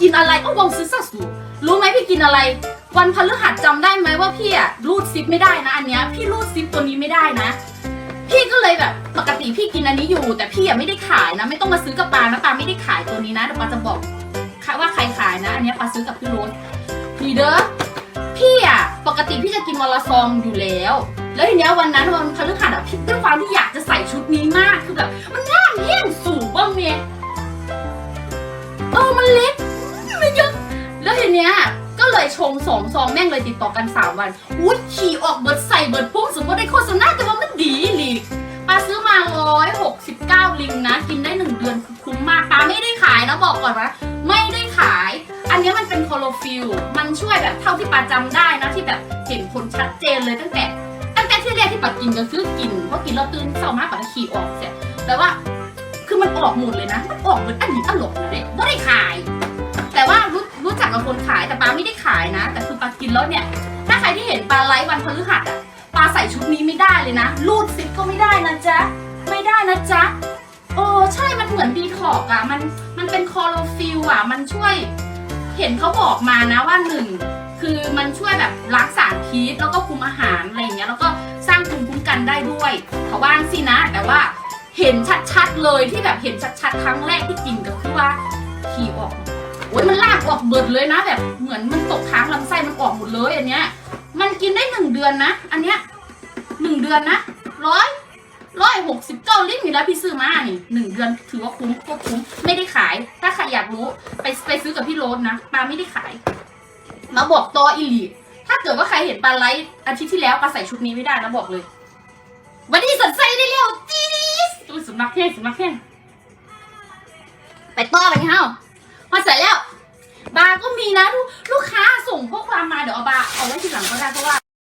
กินอะไรก็วงซื้อสัสูรู้ไหมพี่กินอะไร วันพฤหัสจำได้ไหมว่าพี่อะรูดซิปไม่ได้นะอันเนี้ยพี่รูดซิปตัวนี้ไม่ได้นะ พี่ก็เลยแบบปกติพี่กินอันนี้อยู่ แต่พี่อะไม่ได้ขายนะ ไม่ต้องมาซื้อกับปานะปาไม่ได้ขายตัวนี้นะเดี๋ยวปาจะบอกว่าใครขายนะ อันเนี้ยปาซื้อกับพี่โรสนี่เด้อพี่อะปกติพี่จะกินวันละซองอยู่แล้ว แล้วทีเนี้ยวันนั้นวันพฤ เนี้ยก็เลยชงสองซองแม่งเลยติดต่อกันสามวันอุ้ยขี่ออกเบิร์ดใส่เบิร์ดพุ่งสมมติได้โฆษณาแต่ว่ามันดีหลีกปาซื้อมาร้อยหกสิบเก้าลิงนะ กินได้หนึ่งเดือนคือคุ้มมากปาไม่ได้ขายนะบอกก่อนว่าไม่ได้ขาย อันนี้มันเป็นโคโลฟิลมันช่วยแบบเท่าที่ปาจำได้นะที่แบบเห็นผลชัดเจนเลยตั้งแต่ ตั้งแต่ที่แรกที่ปัดกินก็คือกินเพราะกินแล้วตื่นเช้ามากปัดขี่ออกเสร็จแต่ว่าคือมันออกหมดเลยนะ มันออกเหมือนอันนี้ตลกเลยไม่ได้ขาย รู้จักกับคนขายแต่ปลาไม่ได้ขายนะ แต่คือปลากินแล้วเนี่ย ถ้าใครที่เห็นปลาไลฟ์วันพฤหัสอะปาใส่ชุดนี้ไม่ได้เลยนะรูดซิปก็ไม่ได้นะจ๊ะไม่ได้นะจ๊ะโอ้ใช่มันเหมือนดีทอกอะมันมันเป็นคอโรฟิลอะ มันช่วย เห็นเขาบอกมานะว่าหนึ่งคือมันช่วยแบบล้างสารพิษแล้วก็คุมอาหารอะไรอย่างเงี้ยแล้วก็สร้างภูมิคุ้มกันได้ด้วยเขาว่างสินะ แต่ว่าเห็นชัดๆเลยที่แบบเห็นชัดๆครั้งแรกที่กินก็คือว่าขี่ออก โอ้ยมันลากออกเบิดเลยนะแบบเหมือนมันตกค้างลำไส้มันออกหมดเลยอันเนี้ย มันกินได้หนึ่งเดือนนะ อันเนี้ยหนึ่งเดือนนะร้อยร้อยหกสิบเก้าลิตรนี่แล้วพี่ซื้อมานี่หนึ่งเดือนถือว่าคุ้มก็คุ้มไม่ได้ขาย ถ้าใครอยากรู้ไปไปซื้อกับพี่โรสนะปลาไม่ได้ขาย มาบอกตออีหลีถ้าเกิดว่าใครเห็นปลาไลท์อาทิตย์ที่แล้วปลาใส่ชุดนี้ไม่ได้นะบอกเลย วันนี้สนใจได้เร็วจีสอุ้ยสำนักแห้งสำนักแห้งไปต่อไปเฮ้า อเสร็จแล้ว บาร์ก็มีนะลูกลูกค้าส่งข้อความมาเดี๋ยวเอาบาร์เอาไว้ทีหลังก็ได้เพราะว่า